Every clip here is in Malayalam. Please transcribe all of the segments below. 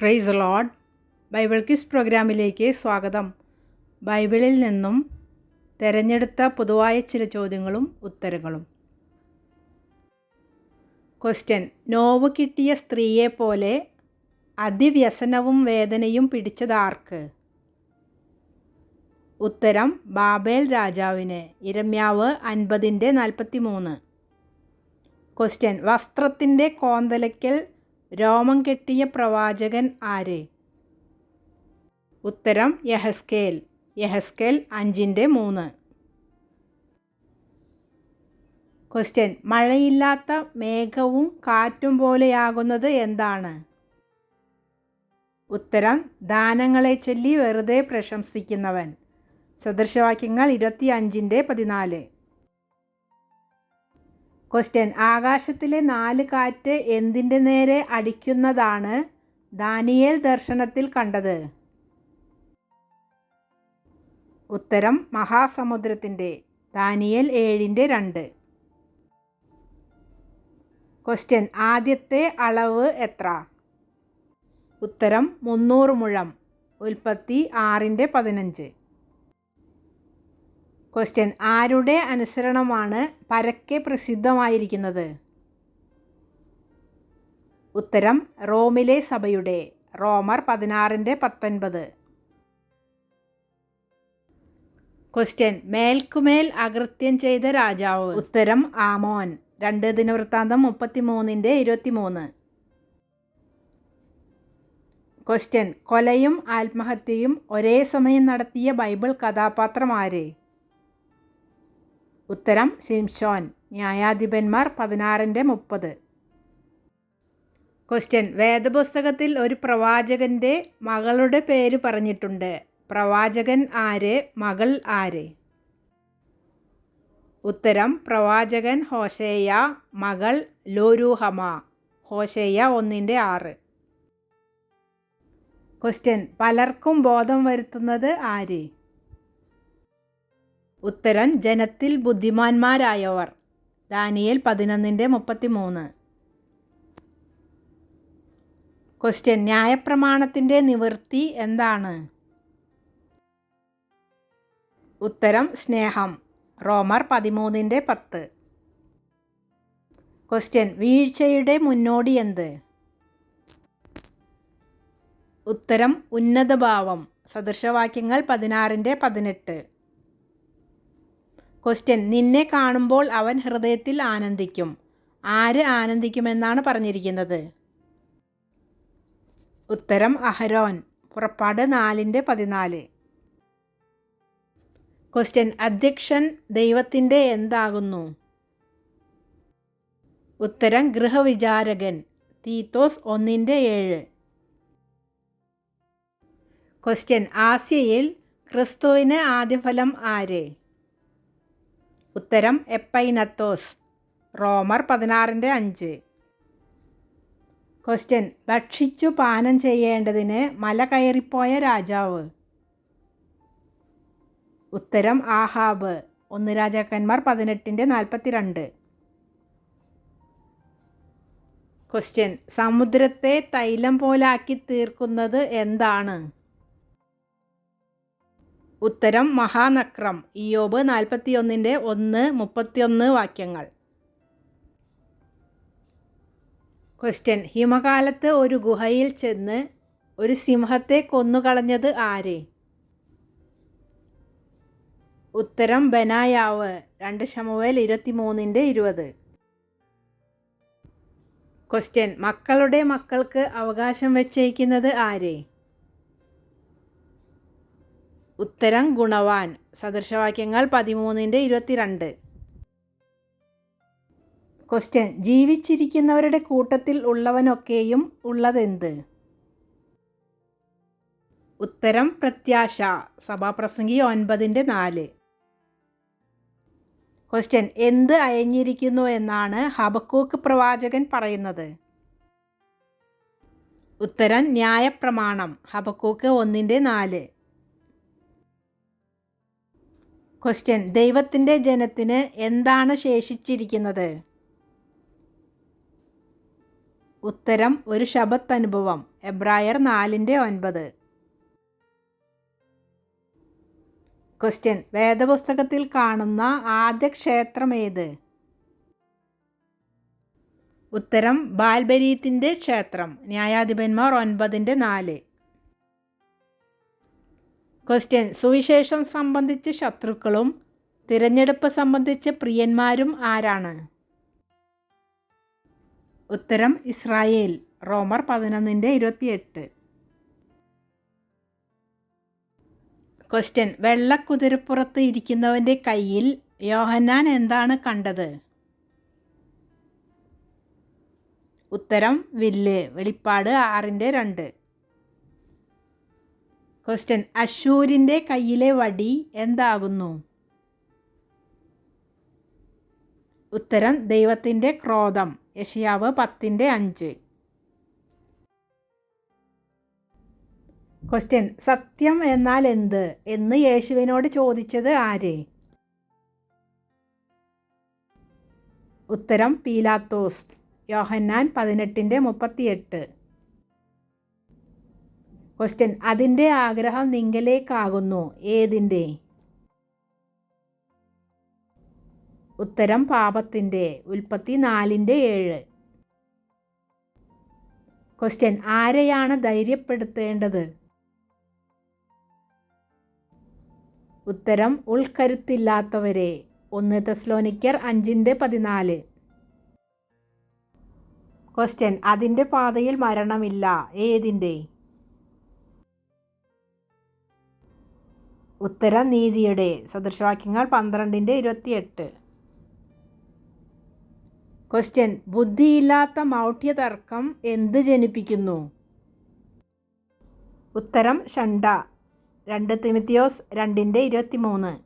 പ്രൈസ് ലോഡ് ബൈബിൾ ക്വിസ് പ്രോഗ്രാമിലേക്ക് സ്വാഗതം. ബൈബിളിൽ നിന്നും തിരഞ്ഞെടുത്ത പൊതുവായ ചില ചോദ്യങ്ങളും ഉത്തരങ്ങളും. ക്വസ്റ്റ്യൻ നോവ് കിട്ടിയ സ്ത്രീയെ പോലെ അതിവ്യസനവും വേദനയും പിടിച്ചതാർക്ക് ഉത്തരം ബാബേൽ രാജാവിന്. ഇരമ്യാവ് അൻപതിന്റെ നാൽപ്പത്തി മൂന്ന് ക്വസ്റ്റ്യൻ വസ്ത്രത്തിന്റെ കോന്തലയ്ക്കൽ രോമം കെട്ടിയ പ്രവാചകൻ ആര്? ഉത്തരം യഹസ്കേൽ. യഹസ്കേൽ അഞ്ചിന്റെ മൂന്ന്. ക്വസ്റ്റ്യൻ മഴയില്ലാത്ത മേഘവും കാറ്റും പോലെയാകുന്നത് എന്താണ്? ഉത്തരം ദാനങ്ങളെ ചൊല്ലി വെറുതെ പ്രശംസിക്കുന്നവൻ. സദൃശവാക്യങ്ങൾ ഇരുപത്തി അഞ്ചിന്റെ പതിനാല്. ക്വസ്റ്റ്യൻ ആകാശത്തിലെ നാല് കാറ്റ് എന്തിന്റെ നേരെ അടിക്കുന്നതാണ് ദാനിയേൽ ദർശനത്തിൽ കണ്ടത്? ഉത്തരം മഹാസമുദ്രത്തിന്റെ ദാനിയൽ ഏഴിന്റെ രണ്ട്. ക്വസ്റ്റ്യൻ ആദ്യത്തെ അളവ് എത്ര? ഉത്തരം മുന്നൂറ് മുഴം. ഉൽപ്പത്തി ആറിന്റെ പതിനഞ്ച്. ക്വസ്റ്റ്യൻ ആരുടെ അനുസരണമാണ് പരക്കെ പ്രസിദ്ധമായിരിക്കുന്നത്? ഉത്തരം റോമിലെ സഭയുടെ. റോമർ പതിനാറിന്റെ പത്തൊൻപത്. ക്വസ്റ്റ്യൻ മേൽക്കുമേൽ അകൃത്യം ചെയ്ത രാജാവ്. ഉത്തരം ആമോൻ. രണ്ട് ദിനവൃത്താന്തം മുപ്പത്തിമൂന്നിന്റെ ഇരുപത്തിമൂന്ന്. ക്വസ്റ്റ്യൻ കൊലയും ആത്മഹത്യയും ഒരേ സമയം നടത്തിയ ബൈബിൾ കഥാപാത്രം ആര്? ഉത്തരം ഷിംഷോൻ ന്യായാധിപന്മാർ പതിനാറിന്റെ മുപ്പത്. ക്വസ്റ്റ്യൻ വേദപുസ്തകത്തിൽ ഒരു പ്രവാചകന്റെ മകളുടെ പേര് പറഞ്ഞിട്ടുണ്ട്. പ്രവാചകൻ ആര്? മകൾ ആര്? ഉത്തരം പ്രവാചകൻ ഹോഷേയ മകൾ ലോരൂഹമ. ഹോഷേയ ഒന്നിന്റെ ആറ്. ക്വസ്റ്റ്യൻ പലർക്കും ബോധം വരുത്തുന്നത് ആര്? ഉത്തരം ജനത്തിൽ ബുദ്ധിമാന്മാരായവർ. ദാനിയേൽ പതിനൊന്നിന്റെ മുപ്പത്തി മൂന്ന് ക്വസ്റ്റ്യൻ ന്യായപ്രമാണത്തിന്റെ നിവൃത്തി എന്താണ്? ഉത്തരം സ്നേഹം. റോമർ പതിമൂന്നിന്റെ പത്ത്. ക്വസ്റ്റ്യൻ വീഴ്ചയുടെ മുന്നോടി എന്ത്? ഉത്തരം ഉന്നതഭാവം. സദൃശവാക്യങ്ങൾ പതിനാറിന്റെ പതിനെട്ട്. ക്വസ്റ്റ്യൻ നിന്നെ കാണുമ്പോൾ അവൻ ഹൃദയത്തിൽ ആനന്ദിക്കും. ആര് ആനന്ദിക്കുമെന്നാണ് പറഞ്ഞിരിക്കുന്നത്? ഉത്തരം അഹരോൻ. പുറപ്പാട് നാലിന്റെ പതിനാല്. ക്വസ്റ്റ്യൻ അധ്യക്ഷൻ ദൈവത്തിന്റെ എന്താകുന്നു? ഉത്തരം ഗൃഹവിചാരകൻ. തീത്തോസ് ഒന്നിന്റെ ഏഴ്. ക്വസ്റ്റ്യൻ ആസ്യയിൽ ക്രിസ്തുവിന് ആദ്യഫലം ആര്? ഉത്തരം എപ്പൈനത്തോസ്. റോമർ പതിനാറിന്റെ അഞ്ച്. ക്വസ്റ്റ്യൻ ഭക്ഷിച്ചു പാനം ചെയ്യേണ്ടതിന് മല കയറിപ്പോയ രാജാവ്. ഉത്തരം ആഹാബ്. ഒന്ന് രാജാക്കന്മാർ പതിനെട്ടിന്റെ നാൽപ്പത്തിരണ്ട്. ക്വസ്റ്റ്യൻ സമുദ്രത്തെ തൈലം പോലാക്കി തീർക്കുന്നത് എന്താണ്? ഉത്തരം മഹാനക്രം. ഇയോബ് നാൽപ്പത്തിയൊന്നിന്റെ ഒന്ന് മുപ്പത്തിയൊന്ന് വാക്യങ്ങൾ. ക്വസ്റ്റ്യൻ ഹിമകാലത്ത് ഒരു ഗുഹയിൽ ചെന്ന് ഒരു സിംഹത്തെ കൊന്നുകളഞ്ഞത് ആര്? ഉത്തരം ബനായാവ്. രണ്ട് ഷമുവേൽ ഇരുപത്തിമൂന്നിന്റെ ഇരുപത്. ക്വസ്റ്റ്യൻ മക്കളുടെ മക്കൾക്ക് അവകാശം വെച്ചേക്കുന്നത് ആര്? ഉത്തരം ഗുണവാൻ. സദൃശവാക്യങ്ങൾ പതിമൂന്നിന്റെ ഇരുപത്തിരണ്ട്. ക്വസ്റ്റ്യൻ ജീവിച്ചിരിക്കുന്നവരുടെ കൂട്ടത്തിൽ ഉള്ളവനൊക്കെയും ഉള്ളതെന്ത്? ഉത്തരം പ്രത്യാശ. സഭാപ്രസംഗി ഒൻപതിന്റെ നാല്. ക്വസ്റ്റ്യൻ എന്ത് അയഞ്ഞിരിക്കുന്നു എന്നാണ് ഹബക്കൂക്ക് പ്രവാചകൻ പറയുന്നത്. ഉത്തരം ന്യായപ്രമാണം. ഹബക്കൂക്ക് ഒന്നിന്റെ നാല്. ക്വസ്റ്റ്യൻ ദൈവത്തിന്റെ ജനത്തിന് എന്താണ് ശേഷിച്ചിരിക്കുന്നത്? ഉത്തരം ഒരു ശബത്ത് അനുഭവം എബ്രായർ നാലിന്റെ ഒൻപത്. ക്വസ്റ്റ്യൻ വേദപുസ്തകത്തിൽ കാണുന്ന ആദ്യ ക്ഷേത്രം ഏത്? ഉത്തരം ബാൽബരീത്തിന്റെ ക്ഷേത്രം. ന്യായാധിപന്മാർ ഒൻപതിന്റെ നാല്. ക്വസ്റ്റ്യൻ സുവിശേഷം സംബന്ധിച്ച് ശത്രുക്കളും തിരഞ്ഞെടുപ്പ് സംബന്ധിച്ച് പ്രിയന്മാരും ആരാണ്? ഉത്തരം ഇസ്രായേൽ. റോമർ പതിനൊന്നിന്റെ ഇരുപത്തിയെട്ട്. ക്വസ്റ്റ്യൻ വെള്ളക്കുതിരപ്പുറത്ത് ഇരിക്കുന്നവന്റെ കയ്യിൽ യോഹന്നാൻ എന്താണ് കണ്ടത്? ഉത്തരം വില്ല്. വെളിപ്പാട് ആറിന്റെ രണ്ട്. ക്വസ്റ്റ്യൻ അശൂരിന്റെ കയ്യിലെ വടി എന്താകുന്നു? ഉത്തരം ദൈവത്തിന്റെ ക്രോധം. യഷിയാവ് പത്തിന്റെ അഞ്ച്. ക്വസ്റ്റ്യൻ സത്യം എന്നാൽ എന്ത്? എന്ന് യേശുവിനോട് ചോദിച്ചത് ആര്? ഉത്തരം പീലാത്തോസ്. യോഹന്നാൻ പതിനെട്ടിന്റെ മുപ്പത്തിയെട്ട്. ക്വസ്റ്റ്യൻ അതിന്റെ ആഗ്രഹം നിങ്കലേക്കാകുന്നു ഏതിന്റെ? ഉത്തരം പാപത്തിന്റെ. ഉൽപ്പത്തി നാലിന്റെ ഏഴ്. ക്വസ്റ്റ്യൻ ആരെയാണ് ധൈര്യപ്പെടുത്തേണ്ടത്? ഉത്തരം. ഉൾക്കരുത്തില്ലാത്തവരെ. ഒന്ന് തെസ്ലോനിക്കർ അഞ്ചിന്റെ പതിനാല്. ക്വസ്റ്റ്യൻ അതിന്റെ പാതയിൽ മരണമില്ല. ഏതിന്റെ? ഉത്തരം നീതിയുടെ സദൃശവാക്യങ്ങൾ പന്ത്രണ്ടിന്റെ ഇരുപത്തിയെട്ട്. ക്വസ്റ്റ്യൻ ബുദ്ധിയില്ലാത്ത മൗഢ്യതർക്കം എന്ത് ജനിപ്പിക്കുന്നു? ഉത്തരം ഷണ്ട. രണ്ട് തിമിത്തിയോസ് രണ്ടിന്റെ ഇരുപത്തിമൂന്ന്.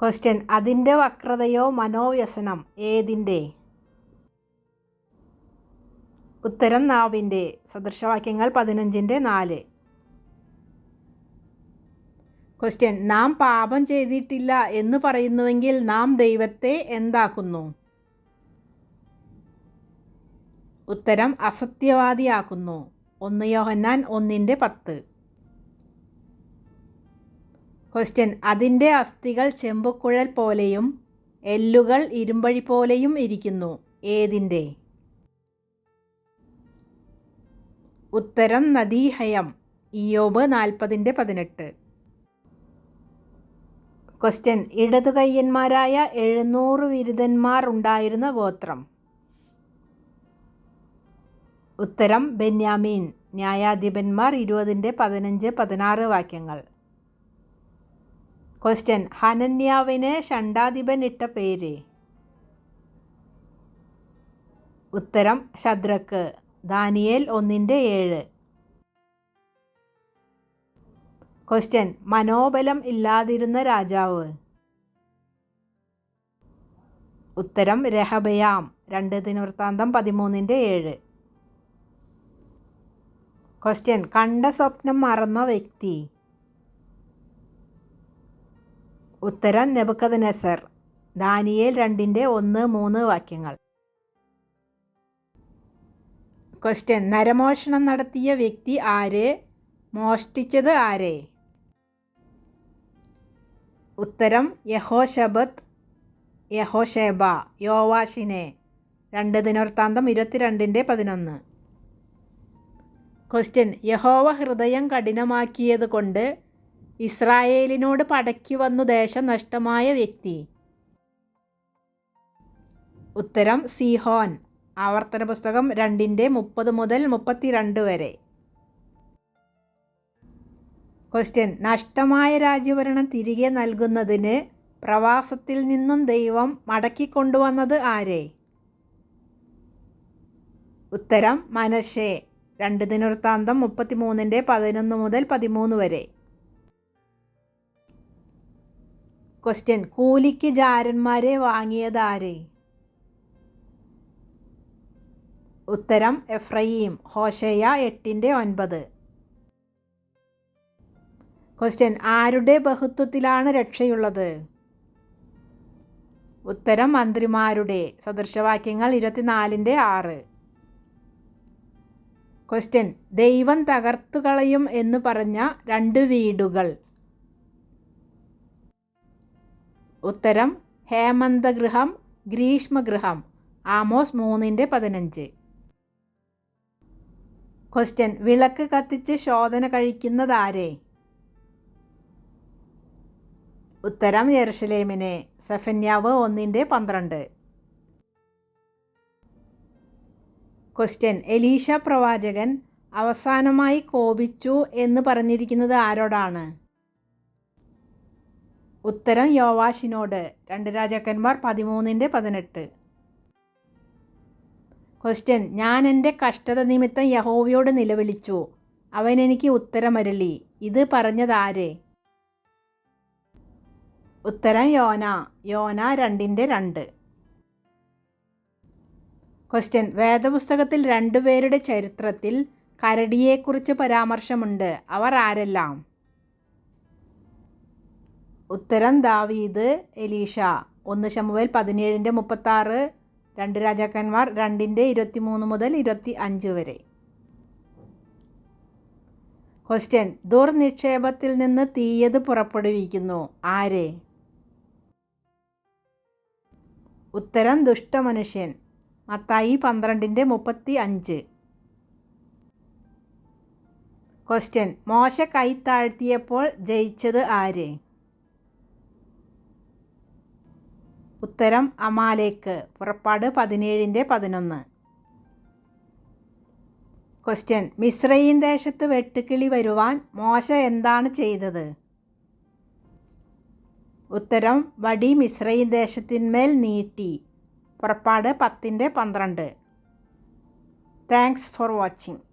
ക്വസ്റ്റ്യൻ അതിന്റെ വക്രതയോ മനോവ്യസനം ഏതിന്റെ? ഉത്തരം നാവിന്റെ. സദൃശവാക്യങ്ങൾ പതിനഞ്ചിന്റെ നാല്. ക്വസ്റ്റ്യൻ നാം പാപം ചെയ്തിട്ടില്ല എന്ന് പറയുന്നുവെങ്കിൽ നാം ദൈവത്തെ എന്താക്കുന്നു? ഉത്തരം അസത്യവാദിയാക്കുന്നു. ഒന്ന് യോഹന്നാൻ ഒന്നിന്റെ പത്ത്. ക്വസ്റ്റ്യൻ അതിന്റെ അസ്ഥികൾ ചെമ്പുക്കുഴൽ പോലെയും എല്ലുകൾ ഇരുമ്പഴി പോലെയും ഇരിക്കുന്നു. ഏതിന്റെ? ഉത്തരം നദീഹയം. ഇയോബ് നാൽപ്പതിന്റെ പതിനെട്ട്. ക്വസ്റ്റ്യൻ ഇടതുകയ്യന്മാരായ എഴുന്നൂറ് വിരുദ്ധന്മാർ ഉണ്ടായിരുന്ന ഗോത്രം. ഉത്തരം ബെന്യാമീൻ. ന്യായാധിപന്മാർ ഇരുപതിന്റെ പതിനഞ്ച് പതിനാറ് വാക്യങ്ങൾ. ക്വസ്റ്റ്യൻ ഹനന്യാവിന് ഷണ്ടാധിപൻ ഇട്ട പേര്. ഉത്തരം ശദ്രക്ക്. ദാനിയേൽ ഒന്നിന്റെ ഏഴ്. ക്വസ്റ്റ്യൻ മനോബലം ഇല്ലാതിരുന്ന രാജാവ്. ഉത്തരം രഹബയാം. രണ്ട് ദിനവൃത്താന്തം പതിമൂന്നിന്റെ ഏഴ്. ക്വസ്റ്റ്യൻ കണ്ട സ്വപ്നം മറന്ന വ്യക്തി. ഉത്തരം നെബുക്കത് നെസർ ദാനിയേൽ രണ്ടിന്റെ ഒന്ന് മൂന്ന് വാക്യങ്ങൾ. ക്വസ്റ്റ്യൻ നരമോഷണം നടത്തിയ വ്യക്തി ആരെ? മോഷ്ടിച്ചത് ആരെ? ഉത്തരം യഹോഷബത്ത് യഹോഷേബ യോവാഷിനെ. രണ്ട് ദിനവൃത്താന്തം ഇരുപത്തിരണ്ടിന്റെ പതിനൊന്ന്. ക്വസ്റ്റ്യൻ യഹോവ ഹൃദയം കഠിനമാക്കിയത് കൊണ്ട് ഇസ്രായേലിനോട് പടക്കി വന്നു ദേശം നഷ്ടമായ വ്യക്തി. ഉത്തരം സിഹോൻ. ആവർത്തന പുസ്തകം രണ്ടിന്റെ മുപ്പത് മുതൽ മുപ്പത്തിരണ്ട് വരെ. ക്വസ്റ്റ്യൻ നഷ്ടമായ രാജ്യഭരണം തിരികെ നൽകുന്നതിന് പ്രവാസത്തിൽ നിന്നും ദൈവം മടക്കിക്കൊണ്ടുവന്നത് ആരെ? ഉത്തരം മനഷേ രണ്ട് ദിനവൃത്താന്തം മുപ്പത്തിമൂന്നിന്റെ പതിനൊന്ന് മുതൽ പതിമൂന്ന് വരെ. ക്വസ്റ്റ്യൻ കൂലിക്ക് ജാരന്മാരെ വാങ്ങിയത് ആര്? ഉത്തരം എഫ്രയീം. ഹോഷയ എട്ടിന്റെ ഒൻപത്. ക്വസ്റ്റ്യൻ ആരുടെ ബഹുത്വത്തിലാണ് രക്ഷയുള്ളത്? ഉത്തരം മന്ത്രിമാരുടെ. സദൃശവാക്യങ്ങൾ ഇരുപത്തിനാലിന്റെ ആറ്. ക്വസ്റ്റ്യൻ ദൈവം തകർത്തു കളയും എന്ന് പറഞ്ഞ രണ്ട് വീടുകൾ. ഉത്തരം ഹേമന്തഗൃഹം ഗ്രീഷ്മഗൃഹം. ആമോസ് മൂന്നിന്റെ പതിനഞ്ച്. ക്വസ്റ്റ്യൻ വിളക്ക് കത്തിച്ച് ശോധന കഴിക്കുന്നതാരെ? ഉത്തരം യെറുഷലേമിനെ സഫന്യാവ് ഒന്നിന്റെ പന്ത്രണ്ട്. ക്വസ്റ്റ്യൻ എലീഷ പ്രവാചകൻ അവസാനമായി കോപിച്ചു എന്ന് പറഞ്ഞിരിക്കുന്നത് ആരോടാണ്? ഉത്തരം യോവാഷിനോട് രണ്ട് രാജാക്കന്മാർ പതിമൂന്നിന്റെ പതിനെട്ട്. ക്വസ്റ്റ്യൻ ഞാൻ എന്റെ കഷ്ടത നിമിത്തം യഹോവയോട് നിലവിളിച്ചു. അവൻ എനിക്ക് ഉത്തരമരളി. ഇത് പറഞ്ഞതാരെ ഉത്തരം യോന. യോന രണ്ടിന്റെ രണ്ട്. ക്വസ്റ്റ്യൻ വേദപുസ്തകത്തിൽ രണ്ടുപേരുടെ ചരിത്രത്തിൽ കരടിയെക്കുറിച്ച് പരാമർശമുണ്ട്. അവർ ആരെല്ലാം? ഉത്തരം ദാവീദ് എലീഷ. ഒന്ന് ശമുവേൽ പതിനേഴിന്റെ മുപ്പത്താറ്. രണ്ട് രാജാക്കന്മാർ രണ്ടിന്റെ ഇരുപത്തി മൂന്ന് മുതൽ ഇരുപത്തി അഞ്ച് വരെ. ക്വസ്റ്റ്യൻ ദുർനിക്ഷേപത്തിൽ നിന്ന് തീയത് പുറപ്പെടുവിക്കുന്നു. ആര്? ഉത്തരം ദുഷ്ടമനുഷ്യൻ. മത്തായി പന്ത്രണ്ടിന്റെ മുപ്പത്തി അഞ്ച് ക്വസ്റ്റ്യൻ മോശ കൈ താഴ്ത്തിയപ്പോൾ ജയിച്ചത് ആര്? ഉത്തരം അമാലേക്ക്. പുറപ്പാട് പതിനേഴിന്റെ പതിനൊന്ന്. ക്വസ്റ്റ്യൻ മിശ്രയിൻ ദേശത്ത് വെട്ടുക്കിളി വരുവാൻ മോശ എന്താണ് ചെയ്തത്? ഉത്തരം വടി മിശ്രയീൻ ദേശത്തിന്മേൽ നീട്ടി. പുറപ്പാട് പത്തിന്റെ പന്ത്രണ്ട്. Thanks for watching